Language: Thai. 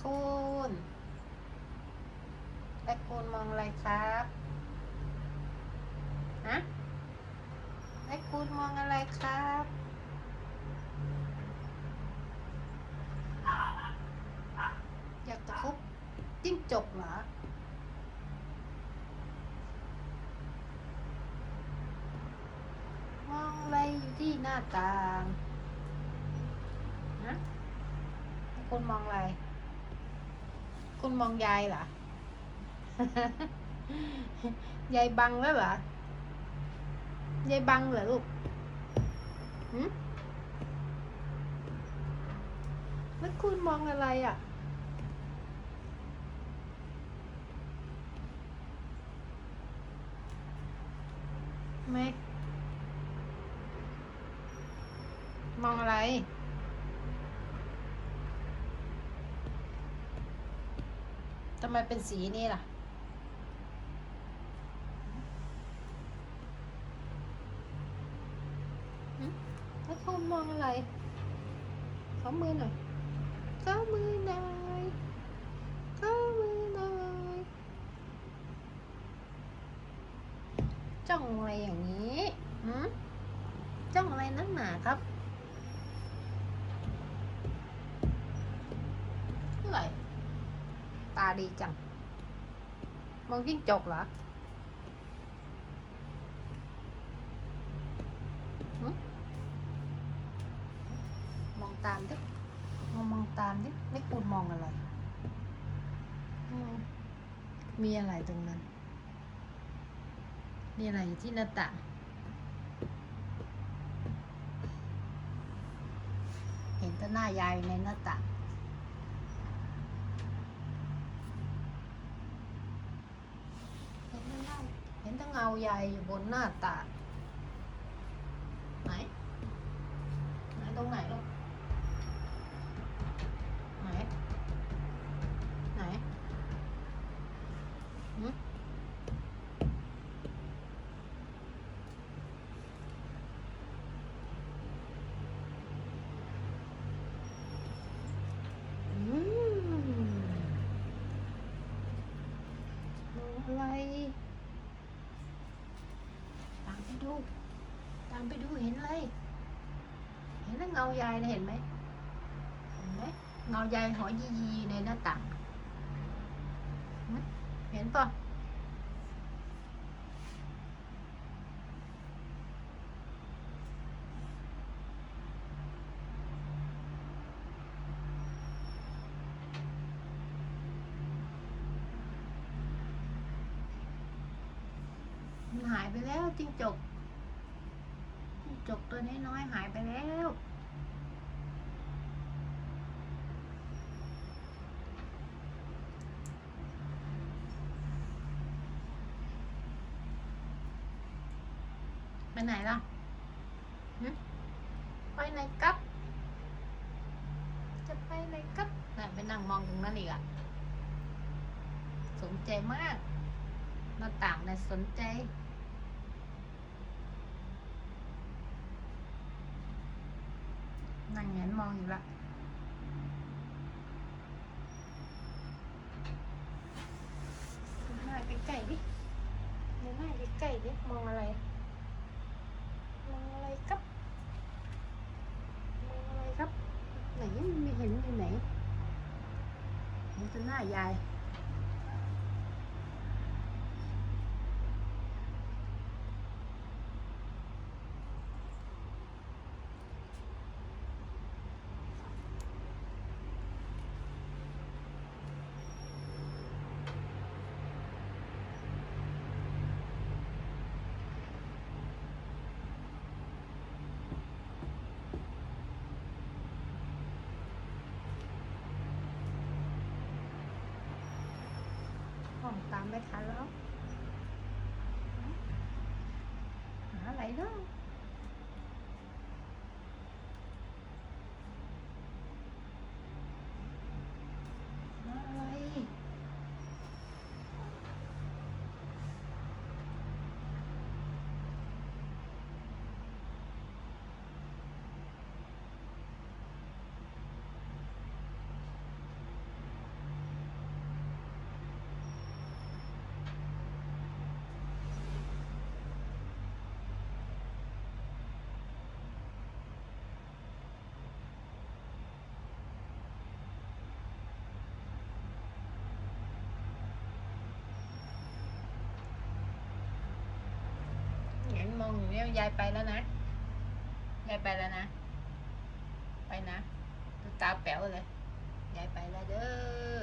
คูนแรคคูนมองอะไรครับฮะแรคคูนมองอะไรครับอยากจะคบจิ้งจกเหรอมองอะไรอยู่ที่หน้าต่างนะคุณมองอะไร คุณมองยายเหรอ ยายบังแล้วเหรอ ยายบังเหรอลูกหืมแล้วคุณมองอะไรอะ ไม่ มองอะไร ทำไมเป็นสีนี้ล่ะหึแล้วคุณมองอะไรขอมือหน่อยขอมือหน่อยขอมือหน่อยจ้องอะไรอย่างนี้หืมจ้องอะไรนักหนาครับเท่าไหร่ ตาดีจัง มองจิ้งจกเหรอมองตามดิมองมองตามดิไม่คุณมองอะไร มีอะไรตรงนั้น มีอะไรที่หน้าต่างเห็นแต่หน้ายายในหน้าต่าง เห็นแต่หน้า เห็นทั้งเงาใหญ่อยู่บนหน้าต่างไหน ไหนตรงไหนลูก ไหน ไหนหืมอืมมองอะไร ตาม ไปดู ตามไปดูเห็นอะไร เห็นแล้วเงายายนะเห็นไหมเห็นไหมเงายายหอยียีในหน้าต่าง เห็นปะ หายไปแล้วจิ้งจกจิ้งจกตัวน้อยๆหายไปแล้วไปไหนล่ะไปไหนกับ จะไปไหนกับน่ะไปนั่งมองตรงนั้นอีกอะสนใจมากหน้าต่างน่ะสนใจ นั่งเงนมองอยู่ละดูหน้าใกล้ๆดิดูหน้าใกล้ๆดิมองอะไร มองอะไรครับ มองอะไรครับ ไหนไม่เห็นอยู่ไหนเห็นแต่หน้ายาย องตามไม่ทันแล้วหาอะไรเนาะหาอะไร ยายไปแล้วนะยายไปแล้วนะ ไปนะดูตาแป๋วเลยยายไปแล้วเด้อ